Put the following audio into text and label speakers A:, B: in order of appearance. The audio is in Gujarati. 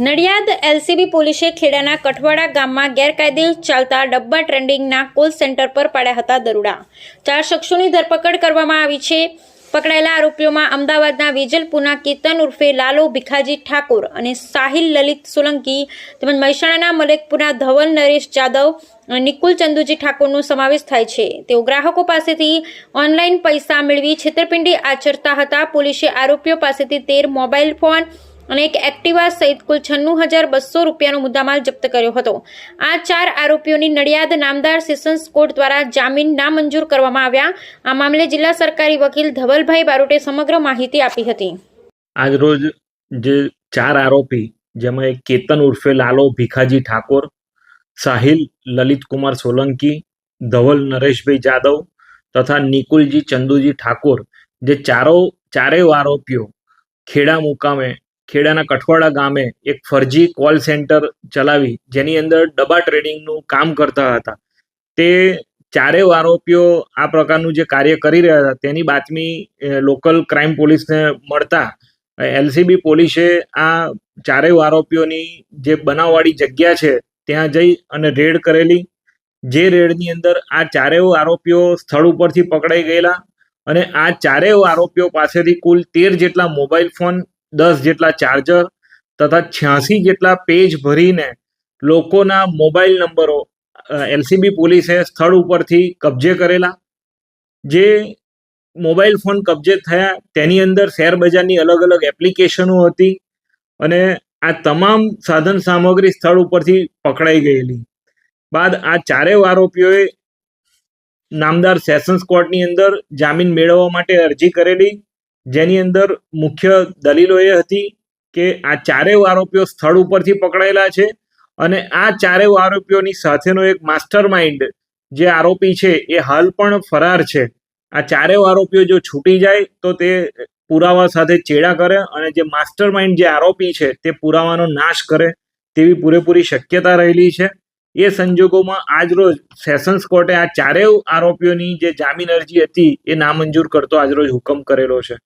A: નડિયાદ એલસીબી પોલીસે ખેડાના કઠવાડા ગામમાં ગેરકાયદે ચાલતા ડબ્બા ટ્રેન્ડિંગના કોલ સેન્ટર પર પાડ્યા હતા દરોડા. ચાર શખ્સોની ધરપકડ કરવામાં આવી છે. પકડાયેલા આરોપીઓમાં અમદાવાદના વેજલપુરના કેતન ઉર્ફે લાલો ભીખાજી ઠાકોર અને સાહિલ લલિત સોલંકી તેમજ મહેસાણાના મલેકપુરના ધવલ નરેશ જાદવ અને નિકુલ ચંદુજી ઠાકોરનો સમાવેશ થાય છે. તેઓ ગ્રાહકો પાસેથી ઓનલાઈન પૈસા મેળવી છેતરપિંડી આચરતા હતા. પોલીસે આરોપીઓ પાસેથી તેર મોબાઈલ ફોન અને એક એક્ટિવા સહિત કુલ છન્નું હજાર બસો રૂપિયાનો મુદ્દામાલ જપ્ત કર્યો હતો. આ ચાર આરોપીઓની નડિયાદ નામદાર સેશન્સ કોર્ટ દ્વારા જામીન નામંજૂર કરવામાં આવ્યા. આ મામલે જિલ્લા સરકારી વકીલ ધવલભાઈ બારોટે સમગ્ર માહિતી આપી હતી.
B: આજરોજ જે ચાર આરોપી, જેમાં એક કેતન ઉર્ફે લાલો ભીખાજી ઠાકોર, સાહિલ લલિતકુમાર સોલંકી, ધવલ નરેશભાઈ જાદવ તથા નિકુલજી ચંદુજી ઠાકોર, જે ચારો ચારેય આરોપીઓ ખેડા મુકામે ખેડાના કઠવાડા ગામે એક ફરજી કોલ સેન્ટર ચલાવી, જેની અંદર ડબ્બા ટ્રેડિંગનું કામ કરતા હતા. તે ચારેય આરોપીઓ આ પ્રકારનું જે કાર્ય કરી રહ્યા હતા, તેની બાતમી લોકલ ક્રાઇમ પોલીસને મળતા એલસીબી પોલીસે આ ચારેય આરોપીઓની જે બનાવવાળી જગ્યા છે, ત્યાં જઈ અને રેડ કરેલી. જે રેડની અંદર આ ચારેય આરોપીઓ સ્થળ ઉપરથી પકડાઈ ગયેલા અને આ ચારેય આરોપીઓ પાસેથી કુલ તેર જેટલા મોબાઈલ ફોન દસ જેટલા ચાર્જર તથા છ્યાસી જેટલા પેજ ભરીને લોકોના મોબાઈલ નંબરો એલસીબી પોલીસે સ્થળ ઉપરથી કબજે કરેલા. જે મોબાઈલ ફોન કબજે થયા, તેની અંદર શેર બજારની અલગ અલગ એપ્લિકેશનો હતી અને આ તમામ સાધન સામગ્રી સ્થળ ઉપરથી પકડાઈ ગયેલી. બાદ આ ચારેય આરોપીઓએ નામદાર સેશન્સ કોર્ટની અંદર જામીન મેળવવા માટે અરજી કરેલી. જેની અંદર મુખ્ય દલીલો એ હતી કે આ ચારેય આરોપીઓ સ્થળ ઉપરથી પકડાયેલા છે અને આ ચારેય આરોપીઓની સાથેનો એક માસ્ટર માઇન્ડ જે આરોપી છે એ હાલ પણ ફરાર છે. આ ચારેય આરોપીઓ જો છૂટી જાય તો તે પુરાવા સાથે ચેડા કરે અને જે માસ્ટર માઇન્ડ જે આરોપી છે તે પુરાવાનો નાશ કરે તેવી પૂરેપૂરી શક્યતા રહેલી છે. એ સંજોગોમાં આજરોજ સેશન્સ કોર્ટે આ ચારેય આરોપીઓની જે જામીન અરજી હતી એ નામંજૂર કરતો આજરોજ હુકમ કરેલો છે.